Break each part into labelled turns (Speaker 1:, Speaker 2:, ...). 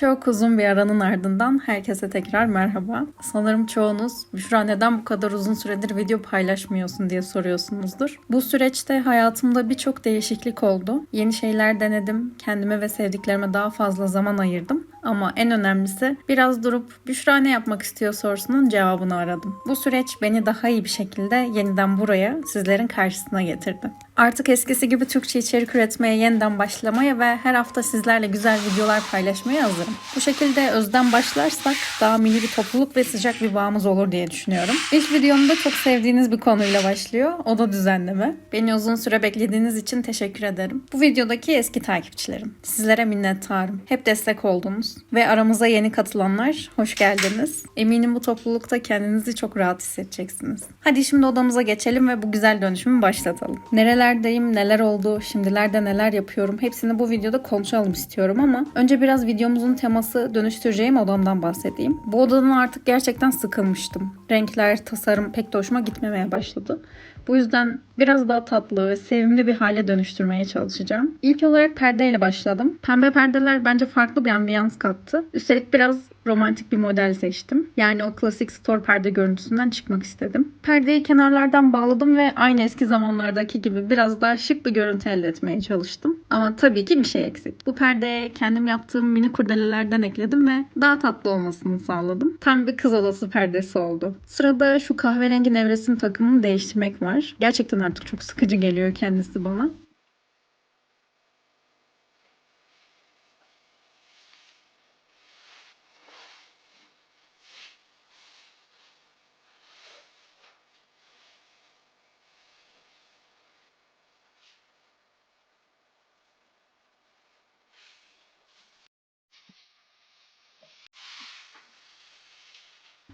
Speaker 1: Çok uzun bir aranın ardından herkese tekrar merhaba. Sanırım çoğunuz Büşra neden bu kadar uzun süredir video paylaşmıyorsun diye soruyorsunuzdur. Bu süreçte hayatımda birçok değişiklik oldu. Yeni şeyler denedim. Kendime ve sevdiklerime daha fazla zaman ayırdım. Ama en önemlisi biraz durup Büşra ne yapmak istiyor sorusunun cevabını aradım. Bu süreç beni daha iyi bir şekilde yeniden buraya sizlerin karşısına getirdi. Artık eskisi gibi Türkçe içerik üretmeye yeniden başlamaya ve her hafta sizlerle güzel videolar paylaşmaya hazırım. Bu şekilde özden başlarsak daha mini bir topluluk ve sıcak bir bağımız olur diye düşünüyorum. İlk videomda çok sevdiğiniz bir konuyla başlıyor. O da düzenleme. Beni uzun süre beklediğiniz için teşekkür ederim. Bu videodaki eski takipçilerim. Sizlere minnettarım. Hep destek oldunuz. Ve aramıza yeni katılanlar hoş geldiniz. Eminim bu toplulukta kendinizi çok rahat hissedeceksiniz. Hadi şimdi odamıza geçelim ve bu güzel dönüşümü başlatalım. Nerelerdeyim, neler oldu, şimdilerde neler yapıyorum hepsini bu videoda konuşalım istiyorum ama önce biraz videomuzun teması dönüştüreceğim odamdan bahsedeyim. Bu odadan artık gerçekten sıkılmıştım. Renkler, tasarım pek de hoşuma gitmemeye başladı. Bu yüzden biraz daha tatlı ve sevimli bir hale dönüştürmeye çalışacağım. İlk olarak perdeyle başladım. Pembe perdeler bence farklı bir ambiyans kattı. Üstelik biraz romantik bir model seçtim. Yani o klasik store perde görüntüsünden çıkmak istedim. Perdeyi kenarlardan bağladım ve aynı eski zamanlardaki gibi biraz daha şık bir görüntü elde etmeye çalıştım. Ama tabii ki bir şey eksik. Bu perdeye kendim yaptığım mini kurdelelerden ekledim ve daha tatlı olmasını sağladım. Tam bir kız odası perdesi oldu. Sırada şu kahverengi nevresim takımını değiştirmek var. Gerçekten artık çok sıkıcı geliyor kendisi bana.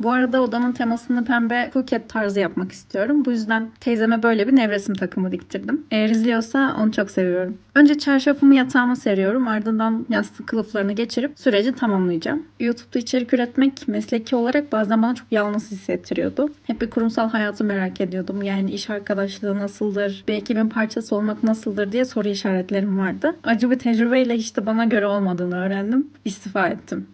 Speaker 1: Bu arada odamın temasını pembe Phuket tarzı yapmak istiyorum. Bu yüzden teyzeme böyle bir nevresim takımı diktirdim. Eğer izliyorsa onu çok seviyorum. Önce çarşafımı yatağıma seriyorum. Ardından yastık kılıflarını geçirip süreci tamamlayacağım. YouTube'da içerik üretmek mesleki olarak bazen bana çok yalnız hissettiriyordu. Hep bir kurumsal hayatı merak ediyordum. Yani iş arkadaşlığı nasıldır, bir ekibin parçası olmak nasıldır diye soru işaretlerim vardı. Acı bir tecrübeyle hiç de bana göre olmadığını öğrendim. İstifa ettim.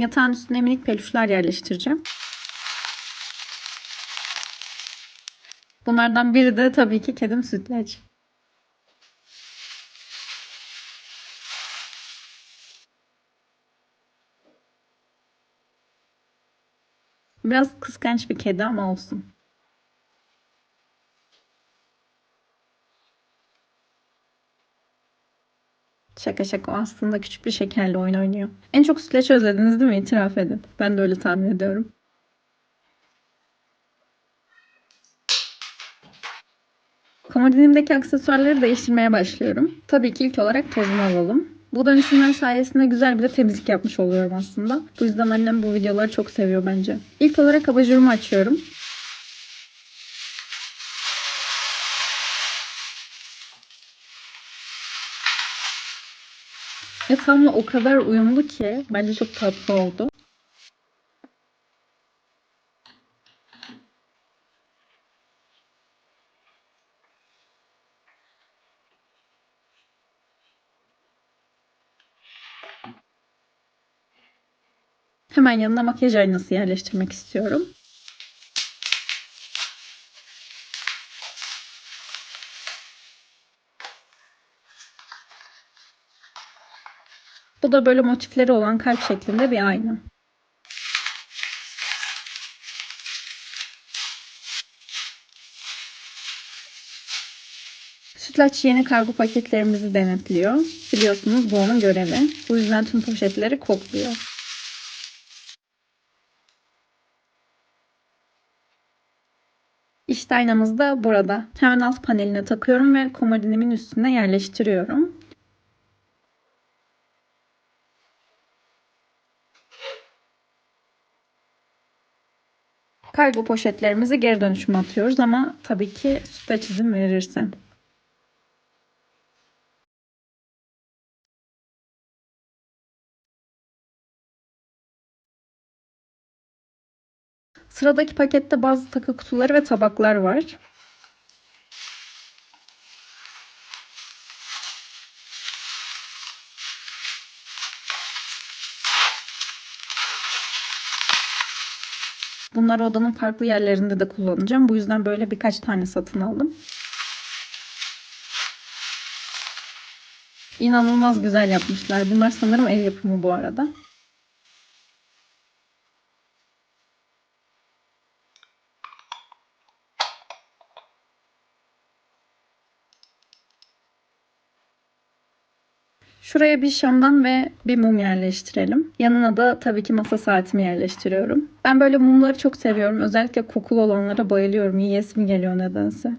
Speaker 1: Yatağın üstüne minik peluşlar yerleştireceğim. Bunlardan biri de tabii ki kedim sütlaç. Biraz kıskanç bir kedi ama olsun. Şaka şaka aslında küçük bir şekerle oyun oynuyor. En çok sütlaç özlediniz değil mi? İtiraf edin. Ben de öyle tahmin ediyorum. Komodinimdeki aksesuarları değiştirmeye başlıyorum. Tabii ki ilk olarak tozumu alalım. Bu dönüşümler sayesinde güzel bir de temizlik yapmış oluyorum aslında. Bu yüzden annem bu videoları çok seviyor bence. İlk olarak abajurumu açıyorum. Yatağımla o kadar uyumlu ki bence çok tatlı oldu. Hemen yanına makyaj aynası yerleştirmek istiyorum. Bu da böyle motifleri olan kalp şeklinde bir ayna. Sütlaç yeni kargo paketlerimizi denetliyor. Biliyorsunuz bu onun görevi. Bu yüzden tüm poşetleri kokluyor. İşte aynamız da burada. Hemen alt paneline takıyorum ve komodinimin üstüne yerleştiriyorum. Kargo poşetlerimizi geri dönüşüme atıyoruz ama tabii ki sütlaç izin verirse. Sıradaki pakette bazı takı kutuları ve tabaklar var. Bunları odanın farklı yerlerinde de kullanacağım. Bu yüzden böyle birkaç tane satın aldım. İnanılmaz güzel yapmışlar. Bunlar sanırım ev yapımı bu arada. Şuraya bir şamdan ve bir mum yerleştirelim. Yanına da tabii ki masa saatimi yerleştiriyorum. Ben böyle mumları çok seviyorum. Özellikle kokulu olanlara bayılıyorum. Yiyesim geliyor nedense.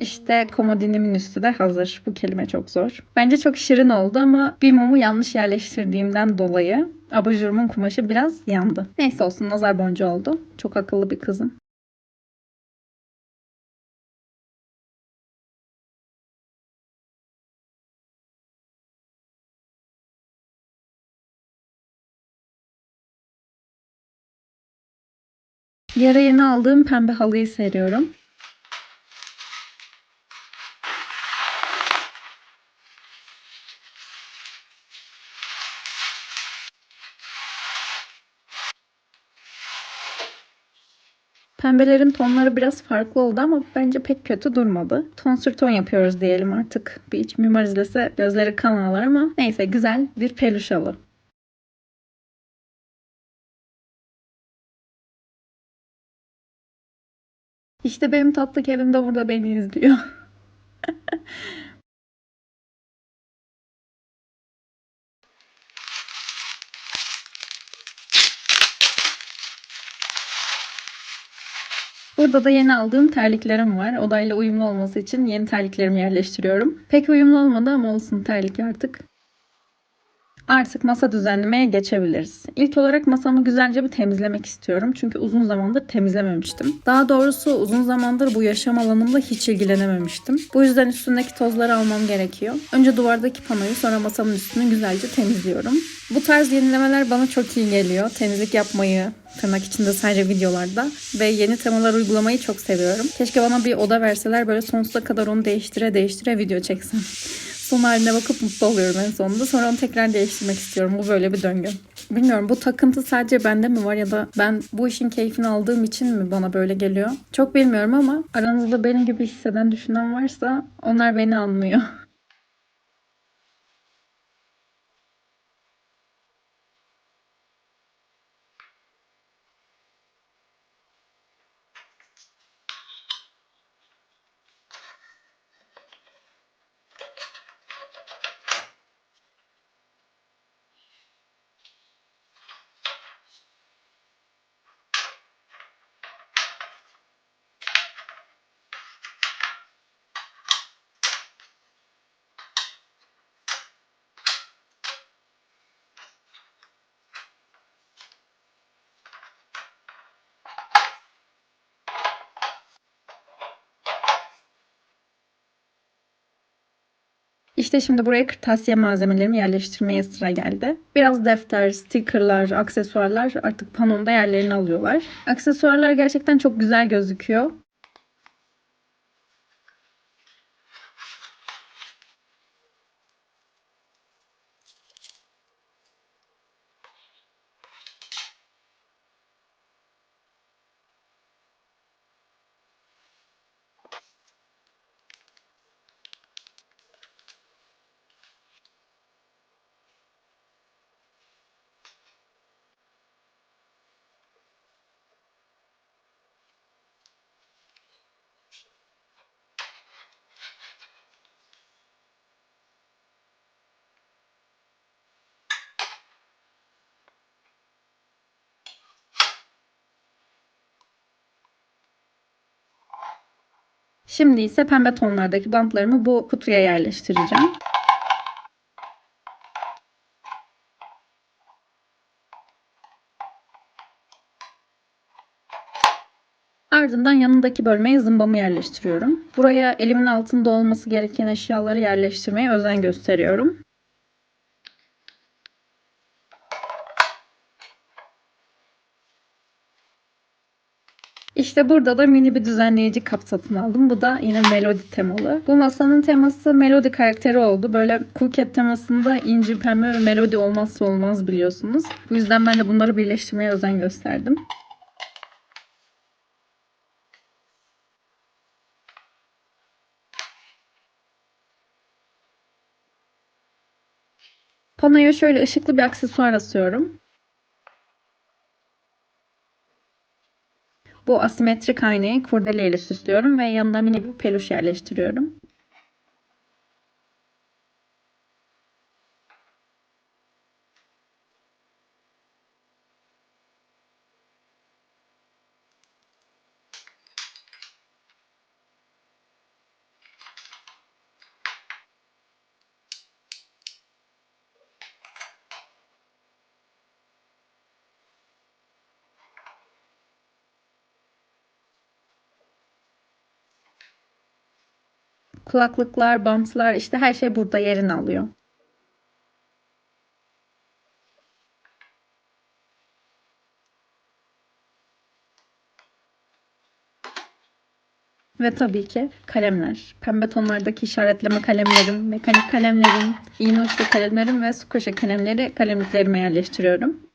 Speaker 1: İşte komodinimin üstü de hazır. Bu kelime çok zor. Bence çok şirin oldu ama bir mumu yanlış yerleştirdiğimden dolayı abajurumun kumaşı biraz yandı. Neyse olsun nazar boncuğu oldu. Çok akıllı bir kızım. Yere yeni aldığım pembe halıyı seriyorum. Pembelerin tonları biraz farklı oldu ama bence pek kötü durmadı. Ton sür ton yapıyoruz diyelim artık. Bir iç mimar izlese gözleri kan ağlar ama neyse güzel bir peluş halı. İşte benim tatlı kedim de burada beni izliyor. Burada da yeni aldığım terliklerim var. Odayla uyumlu olması için yeni terliklerimi yerleştiriyorum. Pek uyumlu olmadı ama olsun terlik artık. Artık masa düzenlemeye geçebiliriz. İlk olarak masamı güzelce bir temizlemek istiyorum. Çünkü uzun zamandır temizlememiştim. Daha doğrusu uzun zamandır bu yaşam alanımla hiç ilgilenememiştim. Bu yüzden üstündeki tozları almam gerekiyor. Önce duvardaki panoyu sonra masamın üstünü güzelce temizliyorum. Bu tarz yenilemeler bana çok iyi geliyor. Temizlik yapmayı, tırnak içinde sadece videolarda ve yeni temalar uygulamayı çok seviyorum. Keşke bana bir oda verseler böyle sonsuza kadar onu değiştire değiştire video çeksem. Son haline bakıp mutlu oluyorum en sonunda. Sonra onu tekrar değiştirmek istiyorum. Bu böyle bir döngü. Bilmiyorum bu takıntı sadece bende mi var ya da ben bu işin keyfini aldığım için mi bana böyle geliyor? Çok bilmiyorum ama aranızda benim gibi hisseden düşünen varsa onlar beni anlıyor. İşte şimdi buraya kırtasiye malzemelerimi yerleştirmeye sıra geldi. Biraz defter, stickerlar, aksesuarlar artık panomda yerlerini alıyorlar. Aksesuarlar gerçekten çok güzel gözüküyor. Şimdi ise pembe tonlardaki bantlarımı bu kutuya yerleştireceğim. Ardından yanındaki bölmeye zımbamı yerleştiriyorum. Buraya elimin altında olması gereken eşyaları yerleştirmeye özen gösteriyorum. İşte burada da mini bir düzenleyici kap satın aldım. Bu da yine melodi temalı. Bu masanın teması melodi karakteri oldu. Böyle Phuket temasında inci, pembe ve melodi olmazsa olmaz biliyorsunuz. Bu yüzden ben de bunları birleştirmeye özen gösterdim. Panoya şöyle ışıklı bir aksesuar asıyorum. Bu asimetrik aynayı kurdeleyle süslüyorum ve yanına mini bir peluş yerleştiriyorum. Kulaklıklar, bantlar işte her şey burada yerini alıyor. Ve tabii ki kalemler. Pembe tonlardaki işaretleme kalemlerim, mekanik kalemlerim, iğne uçlu kalemlerim ve su köşe kalemleri kalemliklerime yerleştiriyorum.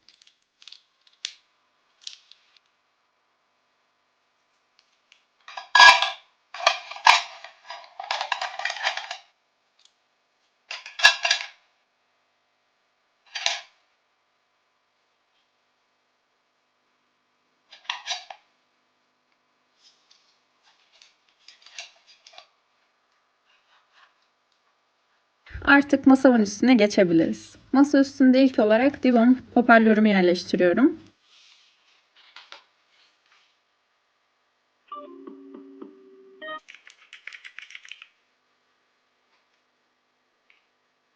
Speaker 1: Artık masamın üstüne geçebiliriz. Masa üstünde ilk olarak divan hoparlörümü yerleştiriyorum.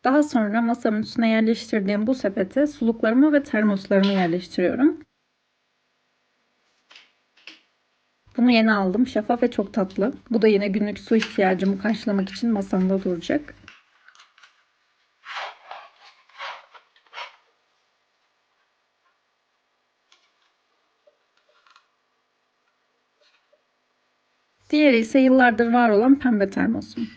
Speaker 1: Daha sonra masamın üstüne yerleştirdiğim bu sepete suluklarımı ve termoslarımı yerleştiriyorum. Bunu yeni aldım. Şeffaf ve çok tatlı. Bu da yine günlük su ihtiyacımı karşılamak için masamda duracak. Diğeri ise yıllardır var olan pembe termosum.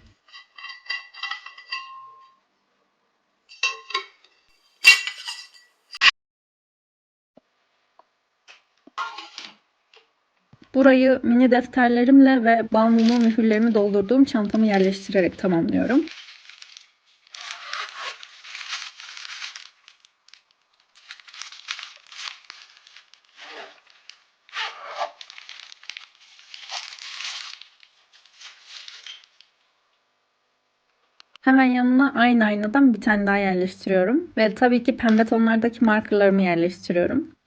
Speaker 1: Burayı mini defterlerimle ve bal mumu mühürlerimi doldurduğum çantamı yerleştirerek tamamlıyorum. Hemen yanına aynı aynadan bir tane daha yerleştiriyorum. Ve tabii ki pembe tonlardaki markerlarımı yerleştiriyorum.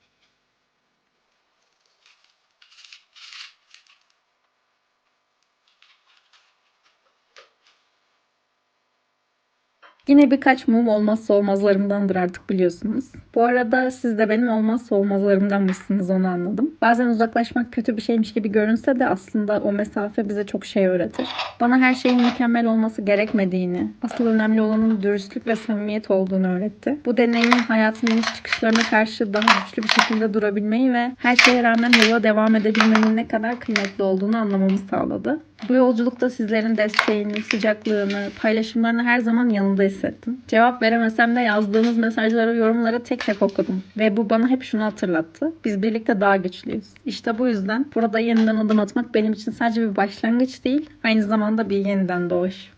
Speaker 1: Yine birkaç mum olmazsa olmazlarımdandır artık biliyorsunuz. Bu arada siz de benim olmazsa olmazlarımdanmışsınız onu anladım. Bazen uzaklaşmak kötü bir şeymiş gibi görünse de aslında o mesafe bize çok şey öğretir. Bana her şeyin mükemmel olması gerekmediğini, asıl önemli olanın dürüstlük ve samimiyet olduğunu öğretti. Bu deneyimin hayatın iniş çıkışlarına karşı daha güçlü bir şekilde durabilmeyi ve her şeye rağmen yola devam edebilmenin ne kadar kıymetli olduğunu anlamamı sağladı. Bu yolculukta sizlerin desteğini, sıcaklığını, paylaşımlarını her zaman yanında hissettim. Cevap veremesem de yazdığınız mesajları, yorumları tek tek okudum. Ve bu bana hep şunu hatırlattı. Biz birlikte daha güçlüyüz. İşte bu yüzden burada yeniden adım atmak benim için sadece bir başlangıç değil, aynı zamanda bir yeniden doğuş.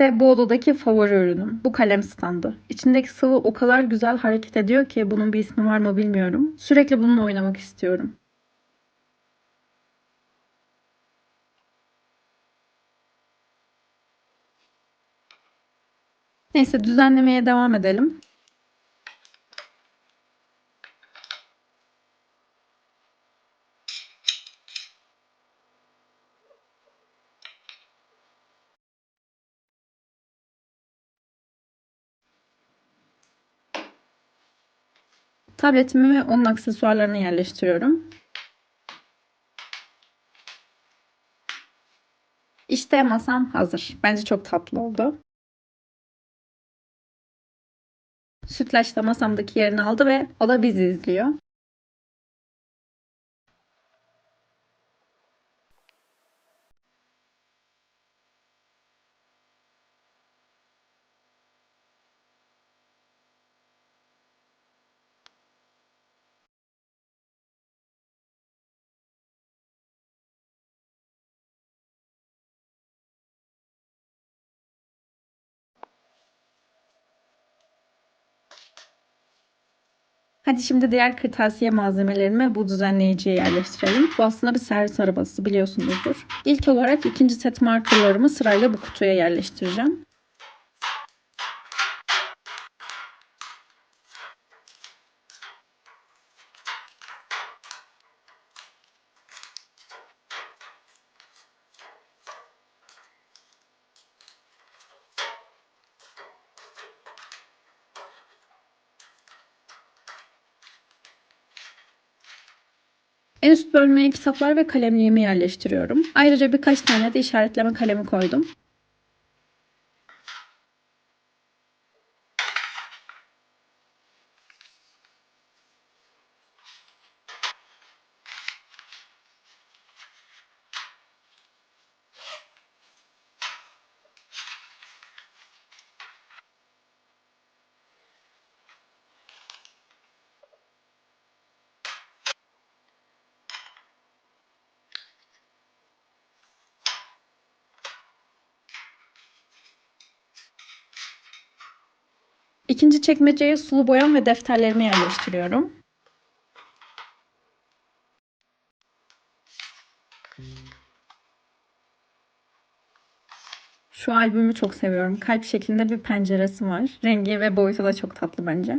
Speaker 1: İşte bu odadaki favori ürünüm. Bu kalem standı. İçindeki sıvı o kadar güzel hareket ediyor ki bunun bir ismi var mı bilmiyorum. Sürekli bununla oynamak istiyorum. Neyse düzenlemeye devam edelim. Tabletimi ve onun aksesuarlarını yerleştiriyorum. İşte masam hazır. Bence çok tatlı oldu. Sütlaç da masamdaki yerini aldı ve o da bizi izliyor. Hadi şimdi diğer kırtasiye malzemelerimi bu düzenleyiciye yerleştirelim. Bu aslında bir servis arabası biliyorsunuzdur. İlk olarak ikinci set markerlarımı sırayla bu kutuya yerleştireceğim. En üst bölmeye kitaplar ve kalemliğimi yerleştiriyorum. Ayrıca birkaç tane de işaretleme kalemi koydum. İkinci çekmeceye sulu boyam ve defterlerimi yerleştiriyorum. Şu albümü çok seviyorum. Kalp şeklinde bir penceresi var. Rengi ve boyutu da çok tatlı bence.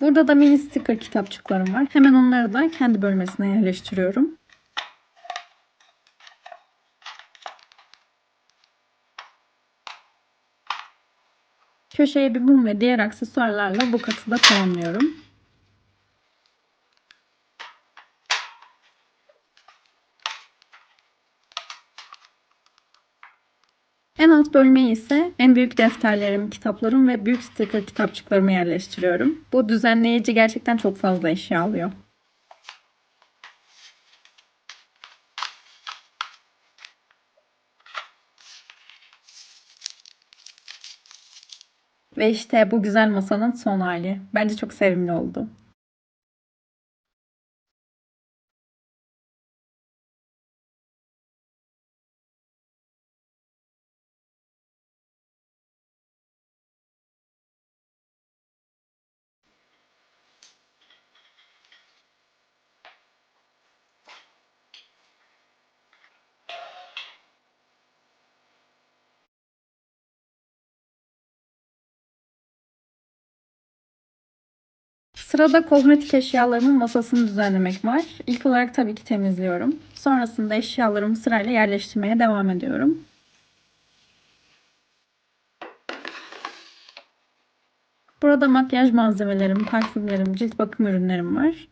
Speaker 1: Burada da mini sticker kitapçıklarım var. Hemen onları da kendi bölmesine yerleştiriyorum. Köşeye bir mum ve diğer aksesuarlarla bu katı da tamamlıyorum. En alt bölmeye ise en büyük defterlerim, kitaplarım ve büyük sticker kitapçıklarımı yerleştiriyorum. Bu düzenleyici gerçekten çok fazla eşya alıyor. Ve işte bu güzel masanın son hali. Bence çok sevimli oldu. Sırada kozmetik eşyalarımın masasını düzenlemek var. İlk olarak tabii ki temizliyorum. Sonrasında eşyalarımı sırayla yerleştirmeye devam ediyorum. Burada makyaj malzemelerim, parfümlerim, cilt bakım ürünlerim var.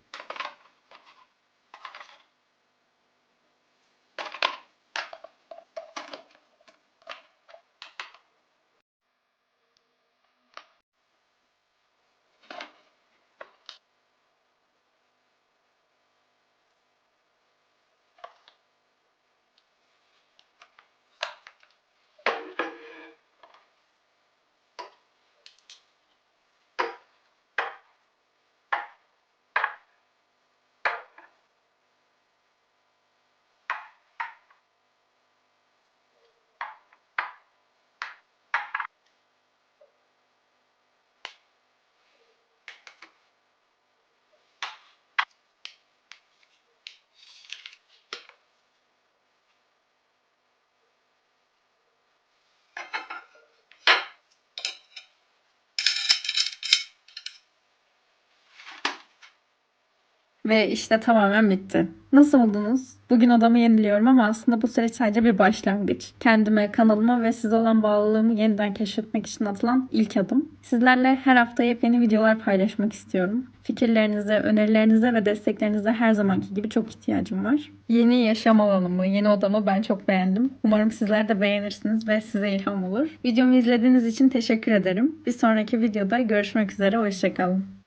Speaker 1: Ve işte tamamen bitti. Nasıl buldunuz? Bugün odamı yeniliyorum ama aslında bu süreç sadece bir başlangıç. Kendime, kanalıma ve size olan bağlılığımı yeniden keşfetmek için atılan ilk adım. Sizlerle her hafta yepyeni videolar paylaşmak istiyorum. Fikirlerinize, önerilerinize ve desteklerinize her zamanki gibi çok ihtiyacım var. Yeni yaşam alanımı, yeni odamı ben çok beğendim. Umarım sizler de beğenirsiniz ve size ilham olur. Videomu izlediğiniz için teşekkür ederim. Bir sonraki videoda görüşmek üzere. Hoşçakalın.